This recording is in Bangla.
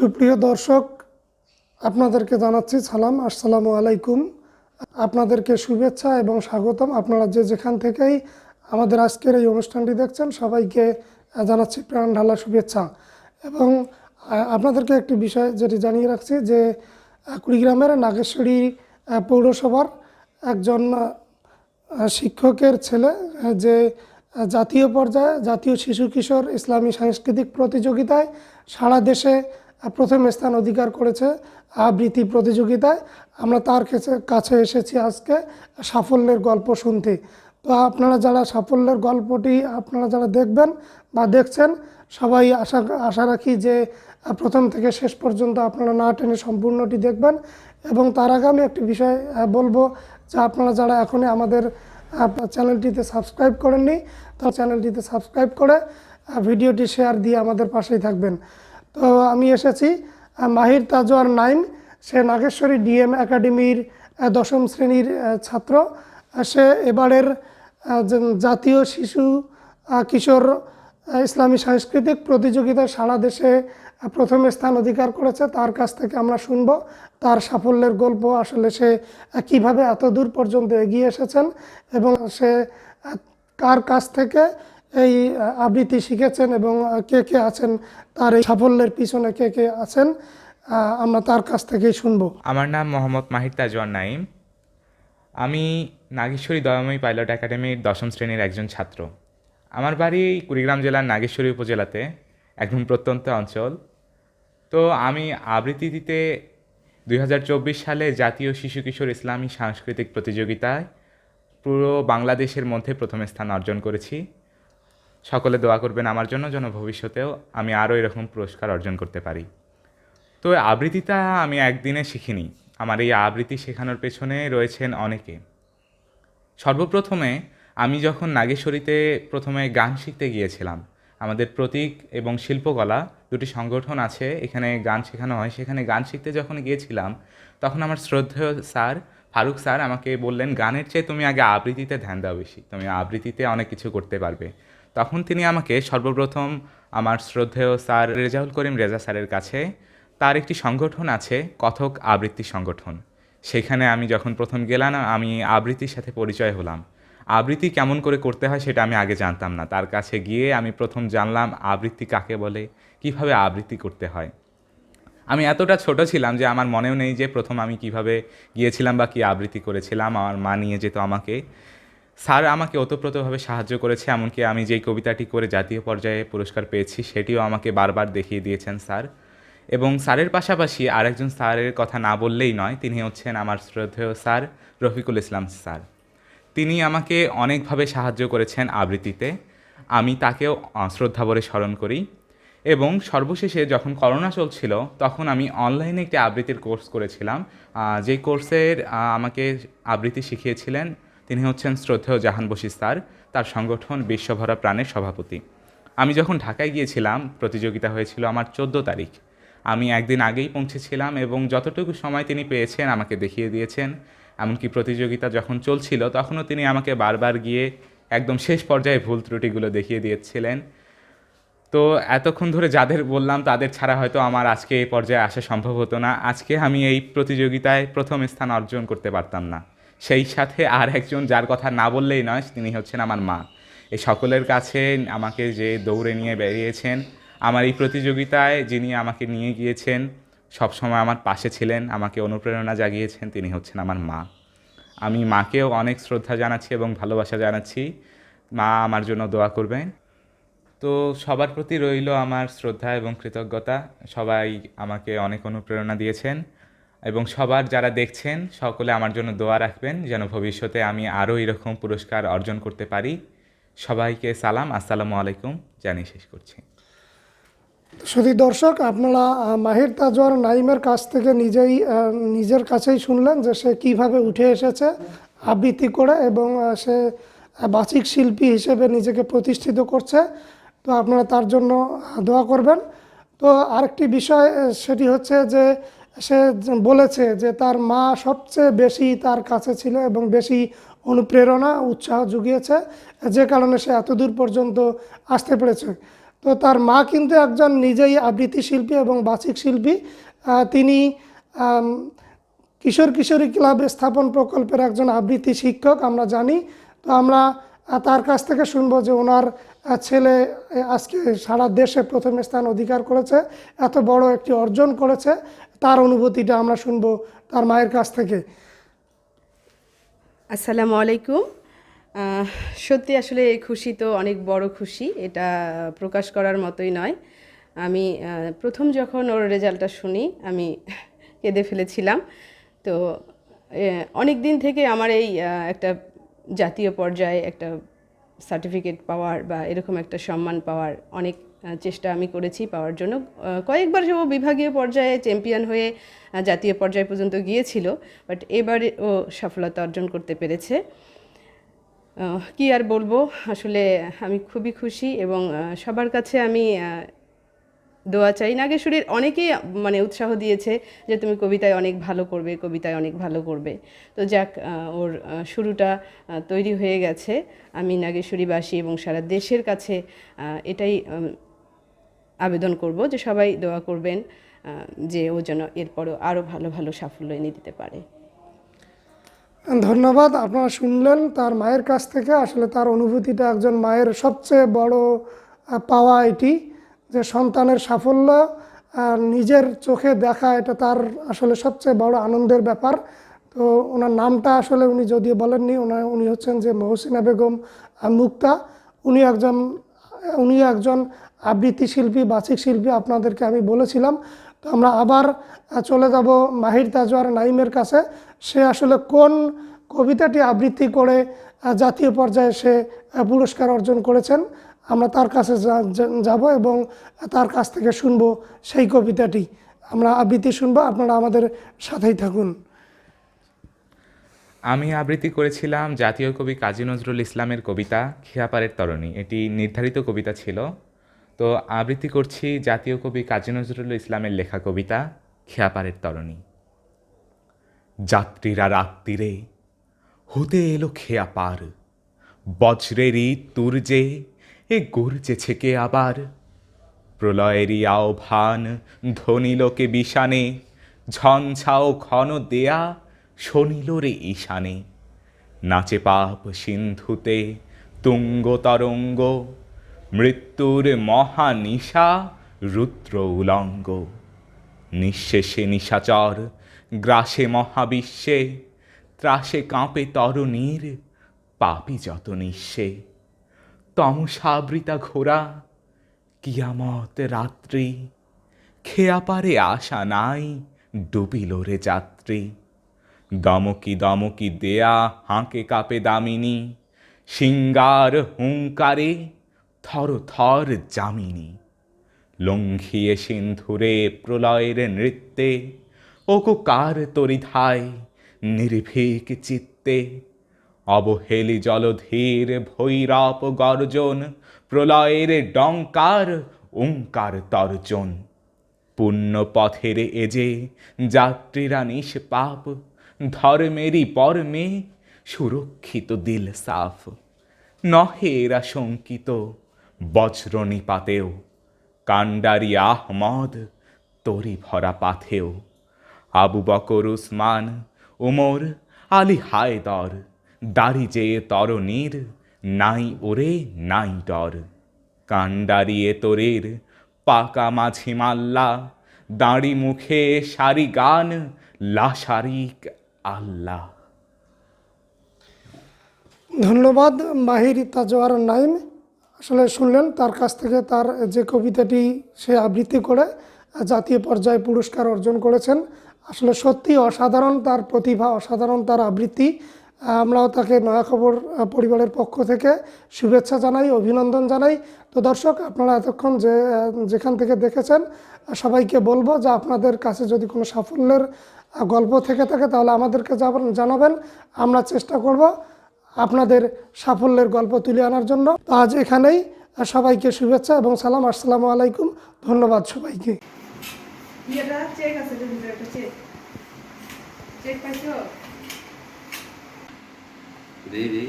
সুপ্রিয় দর্শক, আপনাদেরকে জানাচ্ছি সালাম। আসসালামু আলাইকুম। আপনাদেরকে শুভেচ্ছা এবং স্বাগতম। আপনারা যে যেখান থেকেই আমাদের আজকের এই অনুষ্ঠানটি দেখছেন, সবাইকে জানাচ্ছি প্রাণ ঢালা শুভেচ্ছা। এবং আপনাদেরকে একটি বিষয় যেটি জানিয়ে রাখছি যে কুড়িগ্রামের নাগেশ্বরী পৌরসভার একজন শিক্ষকের ছেলে যে জাতীয় পর্যায়ে জাতীয় শিশু কিশোর ইসলামী সাংস্কৃতিক প্রতিযোগিতায় সারা দেশে প্রথম স্থান অধিকার করেছে আবৃত্তি প্রতিযোগিতায়। আমরা তার কাছে এসেছি আজকে সাফল্যের গল্প শুনতে। তো আপনারা যারা সাফল্যের গল্পটি আপনারা যারা দেখবেন বা দেখছেন, সবাই আশা আশা রাখি যে প্রথম থেকে শেষ পর্যন্ত আপনারা না টেনে সম্পূর্ণটি দেখবেন। এবং তার আগে আমি একটি বিষয় বলব যে আপনারা যারা এখনই আমাদের চ্যানেলটিতে সাবস্ক্রাইব করেননি, তার চ্যানেলটিতে সাবস্ক্রাইব করে ভিডিওটি শেয়ার দিয়ে আমাদের পাশেই থাকবেন। তো আমি এসেছি মাহির তাজওয়ার নাইম, সে নাগেশ্বরী ডিএম একাডেমির দশম শ্রেণির ছাত্র। সে এবারের জাতীয় শিশু কিশোর ইসলামী সাংস্কৃতিক প্রতিযোগিতায় সারা দেশে প্রথম স্থান অধিকার করেছে। তার কাছ থেকে আমরা শুনব তার সাফল্যের গল্প, আসলে সে কীভাবে এত দূর পর্যন্ত এগিয়ে এসেছেন এবং সে কার কাছ থেকে এই আবৃত্তি শিখেছেন এবং কে কে আছেন তার এই সাফল্যের পিছনে কে কে আছেন আমরা তার কাছ থেকেই শুনব। আমার নাম মোহাম্মদ মাহির তাজওয়ান নাইম আমি নাগেশ্বরী দয়াময়ী পাইলট একাডেমির দশম শ্রেণির একজন ছাত্র। আমার বাড়ি কুড়িগ্রাম জেলার নাগেশ্বরী উপজেলাতে, একদম প্রত্যন্ত অঞ্চল। তো আমি আবৃত্তি দিতে দুই হাজার চব্বিশ সালে জাতীয় শিশু কিশোর ইসলামী সাংস্কৃতিক প্রতিযোগিতায় পুরো বাংলাদেশের মধ্যে প্রথম স্থান অর্জন করেছি। সকলে দোয়া করবেন আমার জন্য যেন ভবিষ্যতেও আমি আরও এরকম পুরস্কার অর্জন করতে পারি। তো আবৃত্তিটা আমি একদিনে শিখিনি। আমার এই আবৃত্তি শেখানোর পেছনে রয়েছেন অনেকে। সর্বপ্রথমে আমি যখন নাগেশ্বরীতে প্রথমে গান শিখতে গিয়েছিলাম, আমাদের প্রতীক এবং শিল্পকলা দুটি সংগঠন আছে, এখানে গান শেখানো হয়। সেখানে গান শিখতে যখন গিয়েছিলাম, তখন আমার শ্রদ্ধেয় স্যার, ফারুক স্যার আমাকে বললেন, গানের চেয়ে তুমি আগে আবৃত্তিতে ধ্যান দাও বেশি। তুমি আবৃত্তিতে অনেক কিছু করতে পারবে। তখন তিনি আমাকে সর্বপ্রথম আমার শ্রদ্ধেয় স্যার রেজাউল করিম রেজা স্যারের কাছে, তার একটি সংগঠন আছে, কথক আবৃত্তি সংগঠন। সেখানে আমি যখন প্রথম গেলাম, আমি আবৃত্তির সাথে পরিচয় হলাম। আবৃত্তি কেমন করে করতে হয় সেটা আমি আগে জানতাম না। তার কাছে গিয়ে আমি প্রথম জানলাম, আবৃত্তি কাকে বলে, কীভাবে আবৃত্তি করতে হয়। আমি এতটা ছোট ছিলাম যে আমার মনেও নেই যে প্রথম আমি কীভাবে গিয়েছিলাম বা কী আবৃত্তি করেছিলাম। আমার মা নিয়ে যেত আমাকে। স্যার আমাকে ওতপ্রোতভাবে সাহায্য করেছে, এমনকি আমি যেই কবিতাটি করে জাতীয় পর্যায়ে পুরস্কার পেয়েছি, সেটিও আমাকে বারবার দেখিয়ে দিয়েছেন স্যার। এবং স্যারের পাশাপাশি আরেকজন স্যারের কথা না বললেই নয়, তিনি হচ্ছেন আমার শ্রদ্ধেয় স্যার রফিকুল ইসলাম স্যার। তিনি আমাকে অনেকভাবে সাহায্য করেছেন আবৃত্তিতে। আমি তাকেও শ্রদ্ধাভরে স্মরণ করি। এবং সর্বশেষে যখন করোনা চলছিল, তখন আমি অনলাইনে একটি আবৃত্তির কোর্স করেছিলাম। যেই কোর্সের আমাকে আবৃত্তি শিখিয়েছিলেন তিনি হচ্ছেন শ্রদ্ধেয় জাহান বশির স্যার, তার সংগঠন বিশ্বভরা প্রাণের সভাপতি। আমি যখন ঢাকায় গিয়েছিলাম, প্রতিযোগিতা হয়েছিল আমার চোদ্দ তারিখ। আমি একদিন আগেই পৌঁছেছিলাম এবং যতটুকু সময় তিনি পেয়েছেন আমাকে দেখিয়ে দিয়েছেন। এমনকি প্রতিযোগিতা যখন চলছিল, তখনও তিনি আমাকে বারবার গিয়ে একদম শেষ পর্যায়ে ভুল ত্রুটিগুলো দেখিয়ে দিয়েছিলেন। তো এতক্ষণ ধরে যাদের বললাম, তাদের ছাড়া হয়তো আমার আজকে এই পর্যায়ে আসা সম্ভব হতো না। আজকে আমি এই প্রতিযোগিতায় প্রথম স্থান অর্জন করতে পারতাম না। সেই সাথে আর একজন যার কথা না বললেই নয়, তিনি হচ্ছেন আমার মা। এই সকলের কাছে আমাকে যে দৌড়ে নিয়ে বেরিয়েছেন, আমার এই প্রতিযোগিতায় যিনি আমাকে নিয়ে গিয়েছেন, সবসময় আমার পাশে ছিলেন, আমাকে অনুপ্রেরণা জাগিয়েছেন, তিনি হচ্ছেন আমার মা। আমি মাকেও অনেক শ্রদ্ধা জানাচ্ছি এবং ভালোবাসা জানাচ্ছি। মা আমার জন্য দোয়া করবেন। তো সবার প্রতি রইল আমার শ্রদ্ধা এবং কৃতজ্ঞতা। সবাই আমাকে অনেক অনুপ্রেরণা দিয়েছেন। এবং সবার যারা দেখছেন, সকলে আমার জন্য দোয়া রাখবেন যেন ভবিষ্যতে আমি আরও এরকম পুরস্কার অর্জন করতে পারি। সবাইকে সালাম, আসসালামু আলাইকুম, জানিয়ে শেষ করছি। শুধু দর্শক, আপনারা মাহির তাজওয়ার নাইমের কাছ থেকে নিজেই নিজের কাছেই শুনলেন যে সে কীভাবে উঠে এসেছে আবৃত্তি করে এবং সে বাচিক শিল্পী হিসেবে নিজেকে প্রতিষ্ঠিত করছে। তো আপনারা তার জন্য দোয়া করবেন। তো আরেকটি বিষয় সেটি হচ্ছে যে সে বলেছে যে তার মা সবচেয়ে বেশি তার কাছে ছিল এবং বেশি অনুপ্রেরণা, উৎসাহ জুগিয়েছে। যে কারণে সে এত দূর পর্যন্ত আসতে পেরেছে। তো তার মা কিন্তু একজন নিজেই আবৃত্তি শিল্পী এবং বাচিক শিল্পী। তিনি কিশোর কিশোরী ক্লাব স্থাপন প্রকল্পের একজন আবৃত্তি শিক্ষক, আমরা জানি। তো আমরা তার কাছ থেকে শুনব যে ওনার ছেলে আজকে সারা দেশে প্রথম স্থান অধিকার করেছে, এত বড় একটি অর্জন করেছে। তার অনুভূতিটা আমরা শুনব তার মায়ের কাছ থেকে। আসসালামু আলাইকুম। সত্যি আসলে এই খুশি তো অনেক বড় খুশি, এটা প্রকাশ করার মতোই নয়। আমি প্রথম যখন ওর রেজাল্টটা শুনি, আমি কেঁদে ফেলেছিলাম। তো অনেক দিন থেকে আমার এই একটা জাতীয় পর্যায়ে একটা সার্টিফিকেট পাওয়ার বা এরকম একটা সম্মান পাওয়ার অনেক চেষ্টা আমি করেছি পাওয়ার জন্য। কয়েকবার ও বিভাগীয় পর্যায়ে চ্যাম্পিয়ন হয়ে জাতীয় পর্যায় পর্যন্ত গিয়েছিল, বাট এবারে ও সফলতা অর্জন করতে পেরেছে। কি আর বলব, আসলে আমি খুবই খুশি এবং সবার কাছে আমি দোয়া চাই। নাগেশ্বরীর অনেকেই মানে উৎসাহ দিয়েছে যে তুমি কবিতায় অনেক ভালো করবে, কবিতায় অনেক ভালো করবে। তো যাক ওর শুরুটা তৈরি হয়ে গেছে। আমি নাগেশ্বরীবাসী এবং সারা দেশের কাছে এটাই আবেদন করব যে সবাই দোয়া করবেন যে ও যেন এরপরও আরও ভালো ভালো সাফল্য এনে দিতে পারে। ধন্যবাদ। আপনারা শুনলেন তার মায়ের কাছ থেকে। আসলে তার অনুভূতিটা একজন মায়ের সবচেয়ে বড় পাওয়া এটি, যে সন্তানের সাফল্য নিজের চোখে দেখা এটা তার আসলে সবচেয়ে বড় আনন্দের ব্যাপার। তো ওনার নামটা আসলে উনি যদিও বলেননি ওনার উনি হচ্ছেন যে মহসিনা বেগম মুক্তা। উনি একজন উনি একজন আবৃত্তি শিল্পী, বাচিক শিল্পী আপনাদেরকে আমি বলেছিলাম। তো আমরা আবার চলে যাব মাহির তাজওয়ার নাইমের কাছে। সে আসলে কোন কবিতাটি আবৃত্তি করে জাতীয় পর্যায়ে সে পুরস্কার অর্জন করেছেন, আমরা তার কাছে যাব এবং তার কাছ থেকে শুনব সেই কবিতাটি। আমরা আবৃত্তি শুনব, আপনারা আমাদের সাথেই থাকুন। আমি আবৃত্তি করেছিলাম জাতীয় কবি কাজী নজরুল ইসলামের কবিতা খিয়াপারের তরণী। এটি নির্ধারিত কবিতা ছিল। তো আবৃত্তি করছি জাতীয় কবি কাজী নজরুল ইসলামের লেখা কবিতা খিয়াপারের তরণী। যাত্রীরা রাত্রিরে হতে এলো খেয়া পার বজ্রেরই তুর্যে এ গর্জেছে কে আবার। প্রলয়েরই আহ্বান ধ্বনিলোকে বিষানে, ঝঞ্ঝাও ঘন দেয়া শনিল রে ঈশানে। নাচে পাপ সিন্ধুতে তুঙ্গ তরঙ্গ মৃত্যুর মহানিশা রুদ্র উলঙ্গ। নিঃশেষে নিশাচর, গ্রাসে মহাবিশ্বে, ত্রাসে কাঁপে তরুণীর পাপি যত নিঃশে। তমসাবৃতা ঘোরা কিয়ামত রাত্রি, খেয়া পারে আশা নাই, ডুবিল রে যাত্রী। দমকি দমকি দেয়া হাঁকে কাপে দামিনী, সিঙ্গার হুঙ্কারে থর থর জামিনী লঙ্ঘিয়ে সিন্ধুরে প্রলয়ের নৃত্যে ওকো কার তরিধায় নির্ভীক চিত্তে, অবহেলি জলধীর ভৈরব গর্জন, প্রলয়ের ডঙ্কার ওঙ্কার তর্জন। পুণ্য পথের এজে যাত্রীরা নিষ্পাপ, ধর্মেরই পরমে সুরক্ষিত দিল সাফ। নহে এরা শঙ্কিত বজ্র নিপাতেও কাণ্ডারি আহমদ তরি ভরা পাথেও। আবু বকর, উসমান, উমর, আলী হায়দর, দাড়ি যে তরণীর, নাই ওরে নাই ডর। কাণ্ডারিয়ে তোরের পাকা মাঝি মাল্লা, দাঁড়ি মুখে সারি গান, লাশারিক আল্লাহ ধন্যবাদ, মাহির তাজওয়ার নাইম আসলে শুনলেন, তার কাছ থেকে তার যে কবিতাটি সে আবৃত্তি করে জাতীয় পর্যায়ে পুরস্কার অর্জন করেছেন। আসলে সত্যি অসাধারণ তার প্রতিভা, অসাধারণ তার আবৃত্তি। আমরাও তাকে নয়া খবর পরিবারের পক্ষ থেকে শুভেচ্ছা জানাই, অভিনন্দন জানাই। তো দর্শক, আপনারা এতক্ষণ যে যেখান থেকে দেখেছেন সবাইকে বলব যে আপনাদের কাছে যদি কোনো সাফল্যের গল্প থেকে থাকে, তাহলে আমাদেরকে জানাবেন। আমরা চেষ্টা করব আপনাদের সাফল্যের গল্প তুলে আনার জন্য। তো আজ এখানেই সবাইকে শুভেচ্ছা এবং সালাম। আসসালামু আলাইকুম। ধন্যবাদ সবাইকে। চেক পাইছো? দিদি